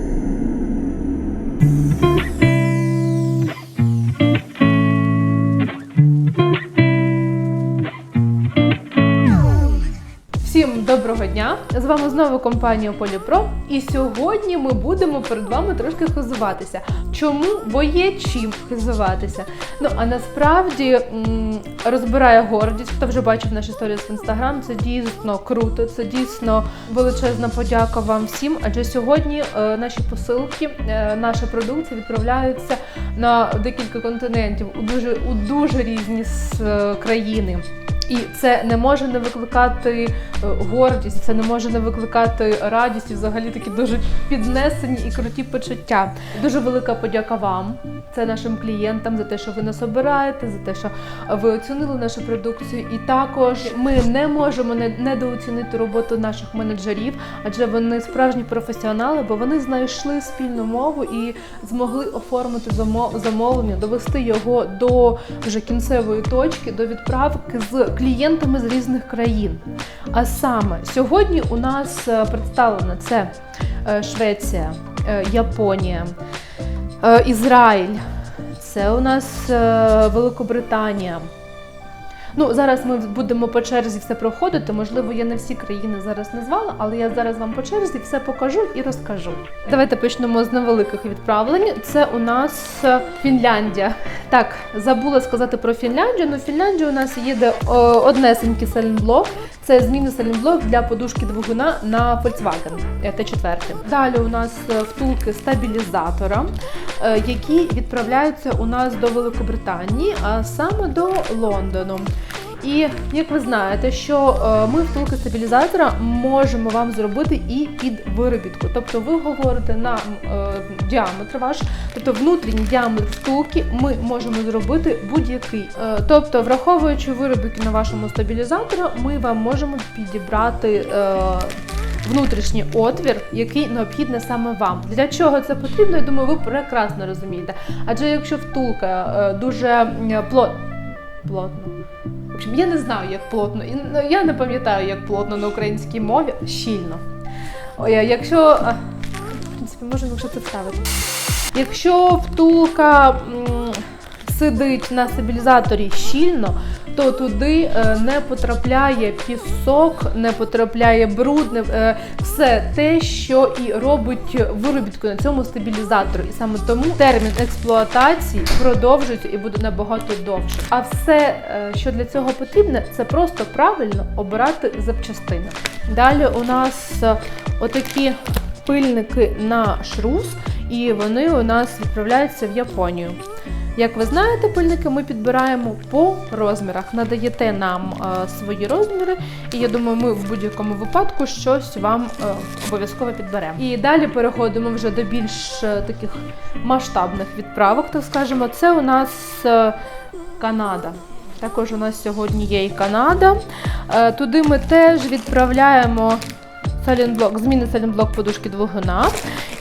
Thank you. Всім доброго дня! З вами знову компанія Поліпро. І сьогодні ми будемо перед вами трошки хизуватися. Чому? Бо є чим хизуватися. Ну а насправді розбирає гордість. Хто вже бачив наші сторіс в інстаграм, це дійсно круто, це дійсно величезна подяка вам всім. Адже сьогодні е, наші посилки, е, наша продукція відправляються на декілька континентів у дуже у дуже різні е, країни. І це не може не викликати е, гордість, це не може не викликати радість і взагалі такі дуже піднесені і круті почуття. Дуже велика подяка вам, це нашим клієнтам за те, що ви нас обираєте, за те, що ви оцінили нашу продукцію. І також ми не можемо не- недооцінити роботу наших менеджерів, адже вони справжні професіонали, бо вони знайшли спільну мову і змогли оформити замо- замовлення, довести його до вже кінцевої точки, до відправки з клієнтами з різних країн. А саме сьогодні у нас е, представлено це е, Швеція, е, Японія, Ізраїль, це у нас Великобританія. Ну, зараз ми будемо по черзі все проходити. Можливо, я не всі країни зараз назвала, але я зараз вам по черзі все покажу і розкажу. Давайте почнемо з невеликих відправлень. Це у нас Фінляндія. Так, забула сказати про Фінляндію. Ну, Фінляндія у нас їде однесенький селенблок. Це зміни селінблок для подушки двигуна на Volkswagen е, Т4. Далі у нас е, втулки стабілізатора, е, які відправляються у нас до Великобританії, а саме до Лондону. І як ви знаєте, що е, ми втулки стабілізатора можемо вам зробити і під виробітку. Тобто ви говорите на е, діаметр ваш, тобто внутрішній діаметр втулки ми можемо зробити будь-який. Е, тобто, враховуючи виробітки на вашому стабілізаторі, ми вам можемо підібрати. Внутрішній отвір, який необхідний саме вам. Для чого це потрібно? Я думаю, ви прекрасно розумієте. Адже якщо втулка дуже плот... плотно, общем, я не знаю, як плотно, ну, я не пам'ятаю, як плотно на українській мові, щільно. Якщо. В принципі, можемо вже це вставити. Якщо втулка сидить на стабілізаторі щільно, то туди е, не потрапляє пісок, не потрапляє бруд, не, е, все те, що і робить виробітку на цьому стабілізаторі. І саме тому термін експлуатації продовжується і буде набагато довше. А все, е, що для цього потрібно, це просто правильно обирати запчастини. Далі у нас отакі пильники на шрус, і вони у нас відправляються в Японію. Як ви знаєте, пильники ми підбираємо по розмірах. Надаєте нам е, свої розміри, і я думаю, ми в будь-якому випадку щось вам е, обов'язково підберемо. І далі переходимо вже до більш е, таких масштабних відправок, так скажемо. Це у нас Канада. Також у нас сьогодні є і Канада. Туди ми теж відправляємо салінблок, зміни салінблок подушки двигуна.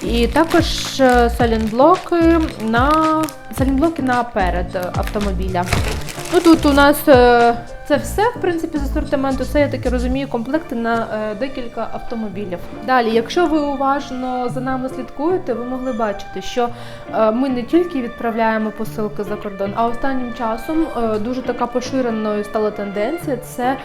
І також е, салінблоки на салінблоки наперед автомобіля. Ну тут у нас е, це все, в принципі, з асортименту. Це я таки розумію, комплекти на е, декілька автомобілів. Далі, якщо ви уважно за нами слідкуєте, ви могли бачити, що е, ми не тільки відправляємо посилки за кордон, а останнім часом е, дуже така поширеною стала тенденція. Це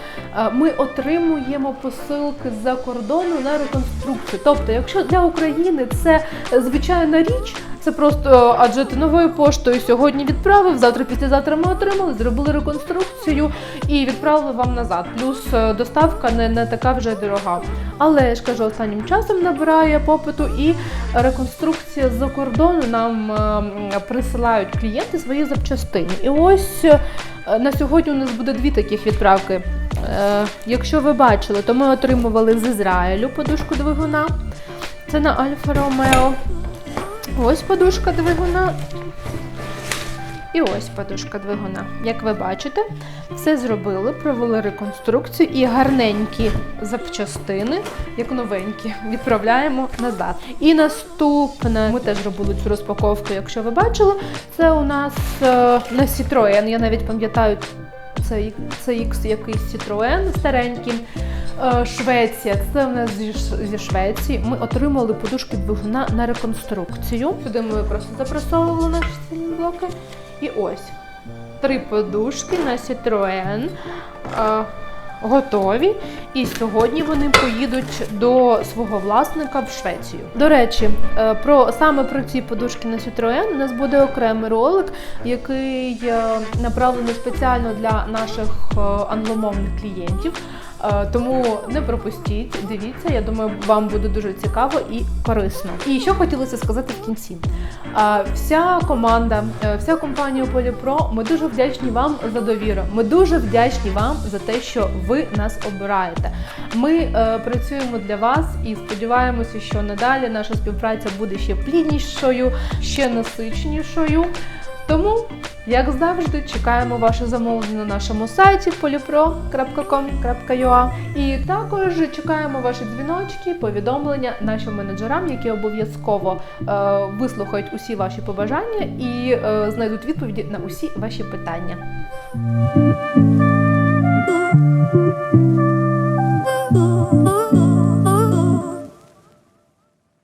ми отримуємо посилки з-за кордону на реконструкцію. Тобто, якщо для України це звичайна річ, це просто адже ти новою поштою сьогодні відправив, завтра, післязавтра ми отримали, зробили реконструкцію і відправили вам назад. Плюс е, доставка не, не така вже дорога. Але я ж кажу, останнім часом набирає попиту і реконструкція з-за кордону нам е, присилають клієнти свої запчастини. І ось е, на сьогодні у нас буде дві таких відправки. Якщо ви бачили, то ми отримували з Ізраїлю подушку двигуна. Це на Альфа Ромео. Ось подушка двигуна. І ось подушка двигуна. Як ви бачите, все зробили, провели реконструкцію і гарненькі запчастини, як новенькі, відправляємо назад. І наступне, ми теж робили цю розпаковку, якщо ви бачили, це у нас е, на Citroen. Я навіть пам'ятаю, це, X якийсь Citroen старенький. Е, Швеція, це в нас зі, зі Швеції. Ми отримали подушки двигуна на реконструкцію. Сюди ми просто запресовували наші блоки. І ось три подушки на Citroën. Готові, і сьогодні вони поїдуть до свого власника в Швецію. До речі, е, про саме про ці подушки на Citroën у нас буде окремий ролик, який е, направлений спеціально для наших е, англомовних клієнтів. Е, Тому не пропустіть, дивіться. Я думаю, вам буде дуже цікаво і корисно. І що хотілося сказати в кінці. Е, Вся команда, е, вся компанія Поліпро, ми дуже вдячні вам за довіру. Ми дуже вдячні вам за те, що ви нас обираєте. Ми працюємо для вас і сподіваємося, що надалі наша співпраця буде ще пліднішою, ще насиченішою. Тому, як завжди, чекаємо ваше замовлення на нашому сайті polypro.com.ua і також чекаємо ваші дзвіночки, повідомлення нашим менеджерам, які обов'язково е, вислухають усі ваші побажання і е, знайдуть відповіді на усі ваші питання.